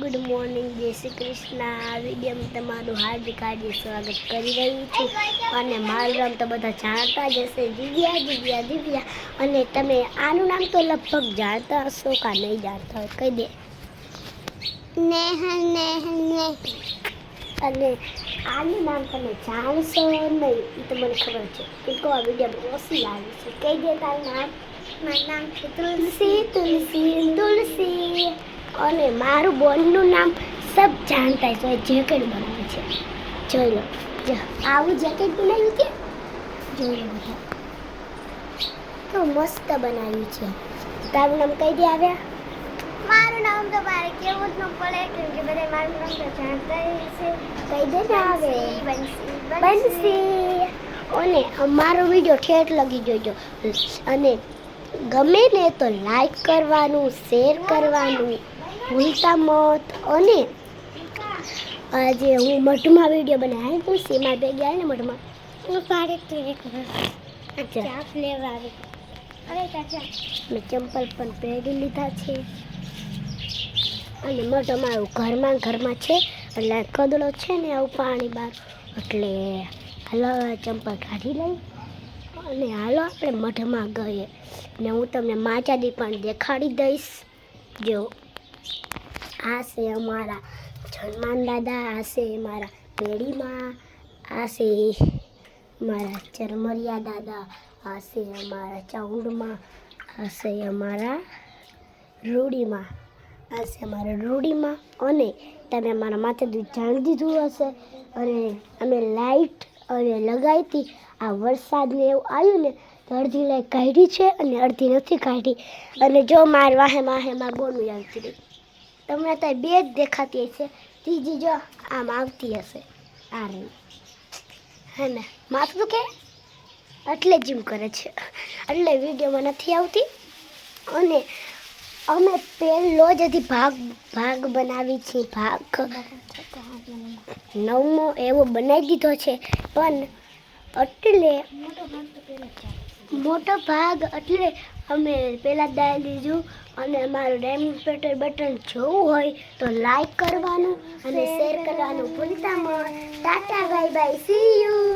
Good morning જય શ્રી કૃષ્ણ. આ વિડીયોમાં તમારું હાર્દિક હાર્દિક સ્વાગત કરી રહી છું. અને મારું નામ તો બધા જાણતા જ હશે. દિવ્યા દિવ્યા દિવ્યા. અને તમે આનું નામ તો લગભગ જાણતા હશો કા નહીં જાણતા હોય કહી દે. નેહ અને આનું નામ તમે જાણશો નહીં એ તો મને ખબર છે. કેટલો આ વીડિયો ઓછી લાગે છે. કહી દે તારું નામ. મારું નામ છે તુલસી. તુલસી તુલસી. અને મારું બોનનું નામ સબ જાણતા છે જેકેટ બનાવે છે. જોઈ લો. આવું જેકેટ બનાવ્યું છે? જોઈ લો. તો મસ્ત બનાવ્યું છે. તારું નામ કઈ દે આવ્યા. મારું નામ તો મારે કેવું જ ન પડે કેમ કે બધા મારું નામ તો જાણતા છે. કઈ દે ને આવે. બંસી અને અમારો વીડિયો ઠેઠ લગી જોજો. અને ગમે ને તો લાઈક કરવાનું શેર કરવાનું. ભૂલતા મત અને આજે હું મઠમાં વીડિયો બનાવ્યા હું સીમા ભેગી ગયા ને મઠમાં. હું પાડે તો એક ચા ફ્લેવર આવી અરે ચાચા. મેં ચંપલ પણ પહેરી લીધા છે. અને મઠ અમારું ઘરમાં ઘરમાં છે એટલે કદડો છે ને આવું પાણી બહાર. એટલે હાલો ચંપલ કાઢી લઈ. અને હાલો આપણે મઠમાં ગઈએ. ને હું તમને માચાદી પણ દેખાડી દઈશ. જો. આ છે અમારા જન્માન દાદા આ છે મારા પેઢીમાં આ છે મારા ચરમરિયા દાદા આ છે અમારા ચૌડમાં આ છે અમારા રૂડીમાં આ છે અમારા રૂડીમાં અને તમે અમારા માથે દૂધ જાણી દીધું હશે અને અમે લાઈટ અને લગાવી હતી. આ વરસાદને એવું આવ્યું ને અડધી લાઈક કાઢી છે અને અડધી નથી કાઢી. અને જો માર વાહે માહે માં ગોનું આવતી રહી તમને તો બે જ દેખાતી હશે. ત્રીજી જો આમ આવતી હશે. આ રહી. હે ને? માથું કે? એટલે જીમ કરે છે. એટલે વિડીયોમાં નથી આવતી. અને અમે પહેલો જ હજી ભાગ ભાગ બનાવી છે. ભાગ નવમો એવો બનાવી દીધો છે. પણ એટલે મોટો ભાગ એટલે અમે પહેલાં દાઈ લીધું અને અમારું પેટર બટન જોવું હોય તો લાઈક કરવાનું અને શેર કરવાનું ભૂલતા મત tata bye bye see you